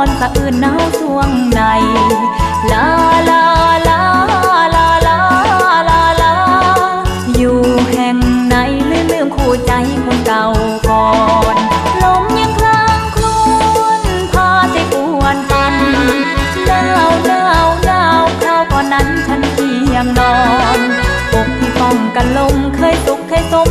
อนสะอื่นหนาวสวงในลาลาลาลาลาลาลาอยู่แห่งไหนลืมลืมคู่ใจคนเก่าก่อนลมยังคลางคลวนพาใจกวนกันหนาวหนาวหนาวคราวก่อนนั้นฉันเพียงนอนปกที่ป้องกันลมเคยสุขเคยสม